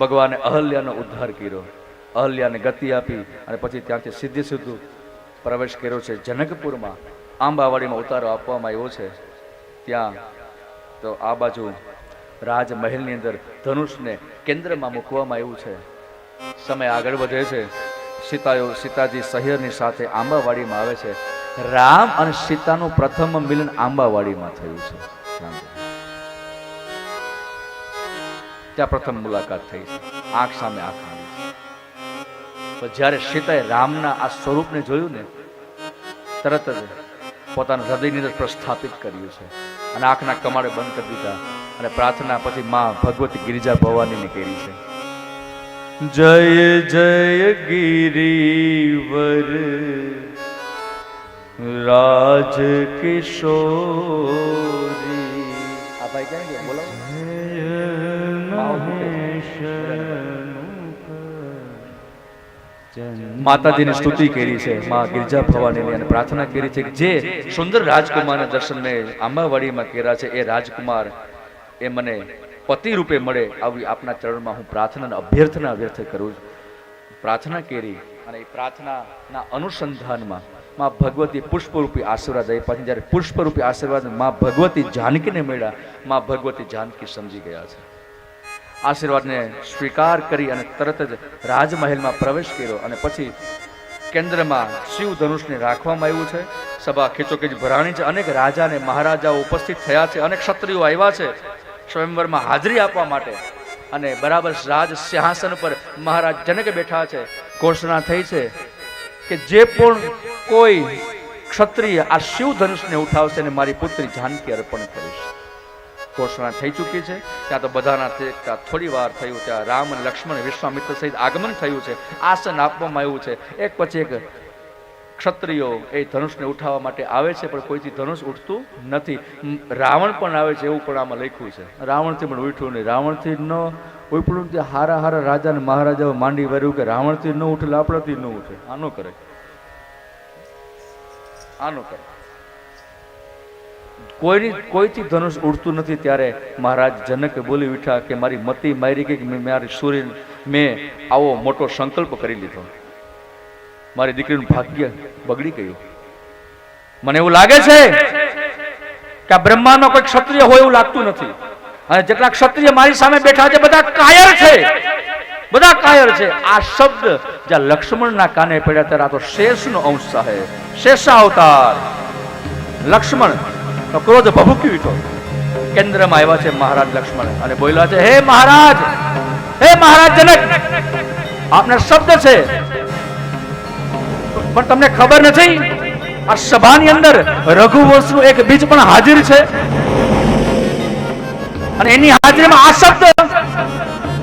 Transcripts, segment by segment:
ભગવાને અહલ્યાનો ઉદ્ધાર કર્યો. અહલ્યાને ગતિ આપી અને પછી ત્યાંથી સીધે સીધું પ્રવેશ કર્યો છે જનકપુરમાં. આંબાવાડીમાં ઉતારો આપવામાં આવ્યો છે. ત્યાં તો આ બાજુ રાજમહેલની અંદર ધનુષને કેન્દ્રમાં મૂકવામાં આવ્યું છે. સમય આગળ વધે છે. સીતાયો સીતાજી સહિયરની સાથે આંબાવાડીમાં આવે છે. રામ અને સીતાનું પ્રથમ મિલન આંબાવાડીમાં થયું છે. ત્યાં પ્રથમ મુલાકાત થઈ. છે આંખ સામે આંખ આવી. પણ જ્યારે સીતાએ રામના આ સ્વરૂપને જોયું ને તરત જ પોતાના હૃદયની અંદર પ્રસ્થાપિત કર્યું છે. અને આંખના કમાડે બંધ કરી દીધા. અને પ્રાર્થના પછી માં ભગવતી ગિરિજા ભવાનીને કરી છે. જય જય ગિરિવર રાજ કિશોરી. આ ભાઈ ક્યાં બોલો. માતાજીની સ્તુતિ કરી છે, માં ગિરજા ભવાની અને પ્રાર્થના કરી છે કે જે સુંદર રાજકુમારના દર્શન આંબાવાડીમાં કર્યા છે, એ રાજકુમાર એ મને પતિ રૂપે મળે આવી આપના ચરણમાં હું પ્રાર્થના અભ્યર્થના વ્યર્થ કરું છું. પ્રાર્થના કરી અને એ પ્રાર્થનાના અનુસંધાનમાં માં ભગવતી પુષ્પરૂપી આશીર્વાદ આપ્યા છે. જ્યારે પુષ્પરૂપી આશીર્વાદમાં ભગવતી જાનકીને મળ્યા, માં ભગવતી જાનકી સમજી ગયા છે. આશીર્વાદને સ્વીકાર કરી અને તરત જ રાજમહેલમાં પ્રવેશ કર્યો અને પછી કેન્દ્રમાં શિવ ધનુષને રાખવામાં આવ્યું છે. સભા ખીચોખીચ ભરાણી છે. અનેક રાજા અને મહારાજાઓ ઉપસ્થિત થયા છે. અનેક ક્ષત્રિયો આવ્યા છે. સ્વયંવરમાં હાજરી આપવા માટે. અને બરાબર રાજ સિંહાસન પર મહારાજ જનક બેઠા છે. ઘોષણા થઈ છે કે જે પણ કોઈ ક્ષત્રિય આ શિવ ધનુષને ઉઠાવશે અને મારી પુત્રી જાનકી અર્પણ કરીશ. ઘોષણા થઈ ચૂકી છે. ત્યાં તો બધાના ત્યાં થોડી વાર થયું, ત્યાં રામ લક્ષ્મણ વિશ્વામિત્ર સહિત આગમન થયું છે. આસન આપવામાં આવ્યું છે. એક પછી એક ક્ષત્રિયો એ ધનુષને ઉઠાવવા માટે આવે છે, પણ કોઈથી ધનુષ ઉઠતું નથી. રાવણ પણ આવે છે એવું પણ આમાં લખ્યું છે. રાવણથી પણ ઉઠ્યું નહીં. રાવણથી ન ઉપડું તે હારા હારા રાજા અને મહારાજાઓ માંડી વર્યું કે રાવણથી ન ઉઠે આપણાથી ન ઉઠે. આનો કરે. આનો કરે. કોઈની કોઈથી ધનુષ ઉડતું નથી ત્યારે મહારાજ જનકે બોલી ઉઠ્યા કે મારી મતી મારી ગઈ મારી સૂર્ય મેં આવો મોટો સંકલ્પ કરી લીધો. મારી દીકરીનું ભાગ્ય બગડી ગયું. મને એવું લાગે છે કે આ બ્રહ્માંડમાં કોઈ ક્ષત્રિય હોય એવું લાગતું નથી. અને જેટલા ક્ષત્રિય મારી સામે બેઠા છે, બધા કાયર છે. બધા કાયર છે. આ શબ્દ જ્યાં લક્ષ્મણના કાને પડ્યા ત્યારે આ તો શેષનો અંશ છે શેષા અવતાર. લક્ષ્મણ તો ક્રોધ ભભૂકી ઉઠો કેન્દ્રમાં આવ્યા છે મહારાજ લક્ષ્મણ અને બોલ્યા છે, હે મહારાજ હે મહારાજ જનક આપના શબ્દ છે. પણ તમને ખબર નથી, આ સભાની અંદર રઘુવંશનું એક બીજ પણ હાજર છે? અને એની હાજરીમાં આ શબ્દ?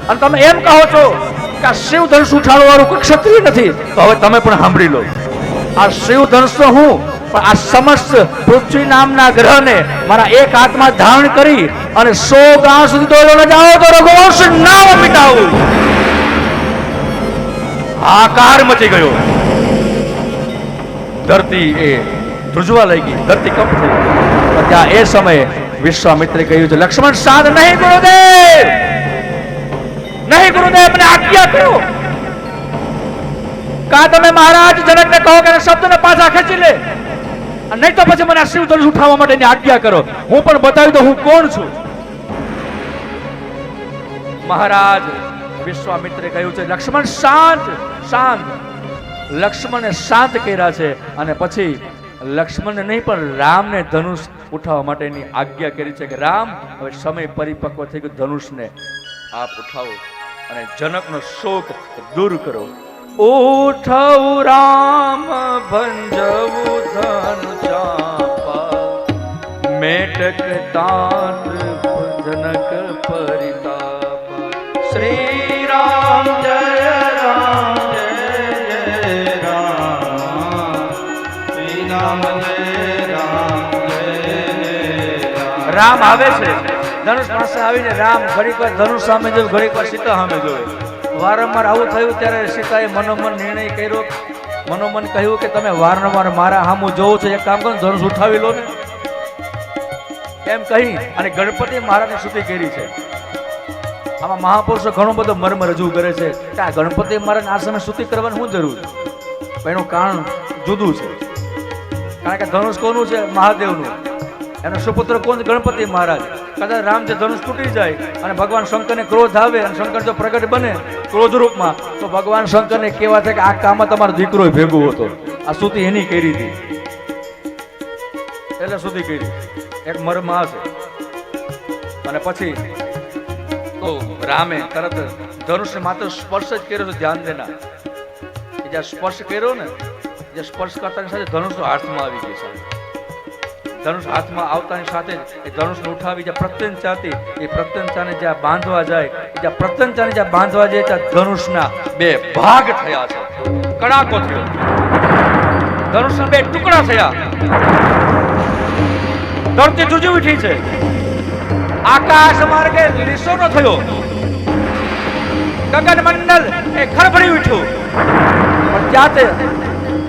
અને તમે એમ કહો છો કે આ શિવ ધનુષ ઉઠાડવાનું કોઈ ક્ષત્રિય નથી? તો હવે તમે પણ સાંભળી લો. આ શિવ ધનુષ હું પણ આ સમસ્ત પૃથ્વી નામના ગ્રહને મારા એક હાથમાં ધારણ કરી અને સો ગામ સુધી દોડો જાઓ તો રઘુવંશ નામ મિટાવું આકાર મચી ગયો. ધરતી એ ધ્રુજવા લઈ ગઈ. ધરતી કંપ થઈ ત્યાં એ સમયે વિશ્વામિત્રે કહ્યું છે, લક્ષ્મણ, સાધ નહીં ગુરુદેવ! નહીં ગુરુદેવ, મને આજ્ઞા કરો. કા તમે મહારાજ જનકને કહો કે શબ્દને પાછા ખેંચી લે? નહીં તો પછી મને આ શિવ ઉઠાવવા માટેની આજ્ઞા કરો. હું પણ બતાવી દઉં હું કોણ છું. મહારાજ, વિશ્વામિત્રે કહ્યું છે, લક્ષ્મણ શાંત શાંત. લક્ષ્મણને શાંત કર્યા છે અને પછી લક્ષ્મણને નહીં, પણ રામને ધનુષ ઉઠાવવા માટેની આજ્ઞા કરી છે કે, રામ, હવે સમય પરિપક્વ થઈ ગયો ધનુષને. આપ ઉઠાવો અને જનકનો શોક દૂર કરો. ઉઠવું રામ, ભંજવું ધન ચાપા. મેટક તાત જનક પરિતાપ. શ્રી રામ, જય રામ. શ્રી રામ રામ. આવે છે. ધનુષ પાસે આવીને રામ ઘડીક વાર ધનુષ સામે જોયું ઘડીક વાર સીતા સામે જોયું વારંવાર આવું થયું ત્યારે સીતાએ મનોમન નિર્ણય કર્યો. મનોમન કહ્યું કે તમે વારંવાર મારા સામું જોઉં છો. એક કામ કરો, ધનુષ ઉઠાવી લો ને. એમ કહી અને ગણપતિ મહારાજની સ્તુતિ કરી છે. આમાં મહાપુરુષો ઘણો બધો મર્મ રજૂ કરે છે કે આ ગણપતિ મહારાજ આ સમય સ્તુતિ કરવાની શું જરૂર છે? એનું કારણ જુદું છે. કારણ કે ધનુષ કોનું છે? મહાદેવનું. એનો સુપુત્ર કોણ? ગણપતિ મહારાજ. કદાચ રામ જે ધનુષ તૂટી જાય અને ભગવાન શંકરને ક્રોધ આવે અને શંકર જો પ્રગટ બને ક્રોધ રૂપમાં, તો ભગવાન શંકરને કેવા છે કે આ કામમાં તમારો દીકરો ભેગો હતો. આ સ્તુતિ એની કરી હતી. એટલે સુધી કરી. એક મરમાં હશે અને પછી, તો રામે તરત ધનુષને માત્ર સ્પર્શ જ કર્યો છે ધ્યાન દેના જ્યાં સ્પર્શ કર્યો ને જે સ્પર્શ કરતાની સાથે ધનુષ હાથમાં આવી ગયો સાહેબ ધનુષ હાથમાં આવતાની સાથે જ એ ધનુષને ઉઠાવી જ્યાં પ્રત્યંચાથી એ પ્રત્યંચાને જ્યાં બાંધવા જાય જ્યાં પ્રત્યંચાને જ્યાં બાંધવા જાય, ત્યાં ધનુષના બે ભાગ થયા છે. કડાકો થયો. ધનુષના બે ટુકડા થયા. ધરતી જુજી ઉઠી છે. આકાશ માર્ગે લીસોનો થયો. ગગન મંડળ એ ખરભરી ઉઠ્યું. પણ ત્યાં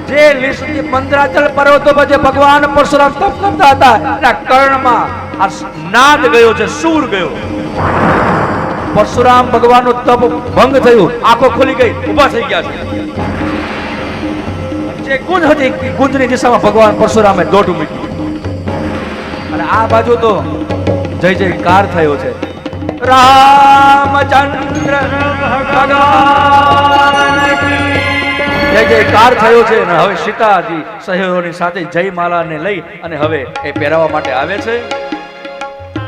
જે લીસથી મંદરાચલ પર્વતો પર ભગવાન પરશુરામ તપ કરતા હતા, એના કર્ણમાં આ નાદ ગયો છે, સૂર ગયો. પરશુરામ ભગવાનનું તપ ભંગ થયું, આંખો ખુલી ગઈ, ઊભા થઈ ગયા છે. જે ગુંજ હતી ગુંજની દિશામાં ભગવાન પરશુરામે દોઢ મૂક્યું. અને આ બાજુ તો જય જયકાર થયો છે. રામચંદ્ર ભગવાન! જય જયકાર થયો છે અને હવે સીતાજી સહેરોની સાથે જય માલાને લઈ અને હવે એ પહેરાવવા માટે આવે છે.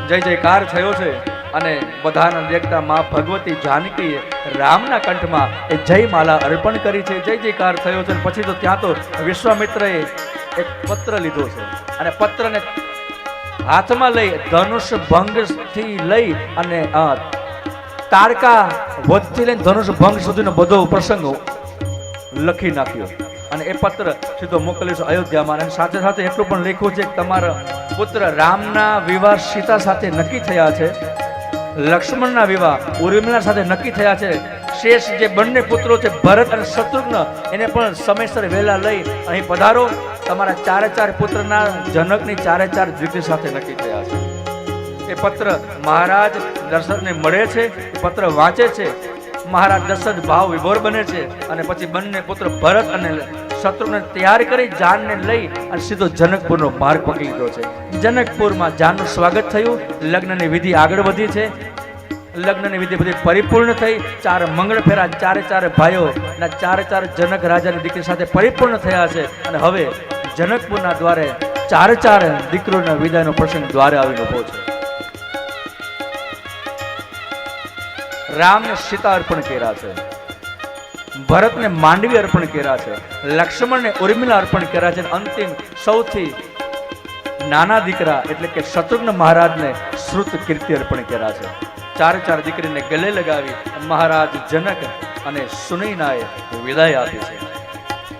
જય જયકાર થયો છે અને બધાને દેખતા માં ભગવતી જાનકીએ રામના કંઠમાં એ જય માલા અર્પણ કરી છે. જય જયકાર થયો છે પછી તો ત્યાં તો વિશ્વામિત્રએ એક પત્ર લીધો છે અને પત્રને હાથમાં લઈ ધનુષ ભંગથી લઈ અને તારકા વધથી લઈને ધનુષ ભંગ સુધીનો બધો પ્રસંગ લખી નાખ્યો. અને એ પત્ર સીધો મોકલ્યો અયોધ્યામાં. અને સાથે સાથે એટલું પણ લખ્યું છે કે તમારા પુત્ર રામના વિવાહ સીતા સાથે નક્કી થયા છે. લક્ષ્મણના વિવાહ ઉર્મિલા સાથે નક્કી થયા છે. શેષ જે બંને પુત્રો છે, ભરત અને શત્રુઘ્ન, એને પણ સમયસર વહેલા લઈ અહીં પધારો. તમારા ચારે ચાર પુત્રના જનકની ચારે ચાર દીકરી સાથે નક્કી થયા છે. એ પત્ર મહારાજ દર્શનને મળે છે પત્ર વાંચે છે. મહારાજ દશરથ ભાવ વિભોર બને છે અને પછી બંને પુત્ર ભરત અને શત્રુને તૈયાર કરી જાનને લઈ અને સીધો જનકપુરનો માર્ગ પકડી લીધો છે. જનકપુરમાં જાનનું સ્વાગત થયું. લગ્નની વિધિ આગળ વધી છે. લગ્નની વિધિ બધી પરિપૂર્ણ થઈ. ચાર મંગળ ફેરા, ચારે ચાર ભાઈઓ ના ચારે ચાર જનક રાજાની દીકરી સાથે પરિપૂર્ણ થયા છે. અને હવે જનકપુરના દ્વારે ચારે ચાર દીકરીઓના વિદાયનો પ્રસંગ દ્વારે આવીને ઊભો છે. રામને સીતા અર્પણ કર્યા છે. ભરતને માંડવી અર્પણ કર્યા છે. લક્ષ્મણને ઉર્મિલા અર્પણ કર્યા છે. અંતિમ સૌથી નાના દીકરા એટલે કે શત્રુઘ્ન મહારાજને શ્રુત કીર્તિ અર્પણ કર્યા છે. ચાર ચાર દીકરીને ગલે લગાવી મહારાજ જનક અને સુનૈનાએ વિદાય આપી છે.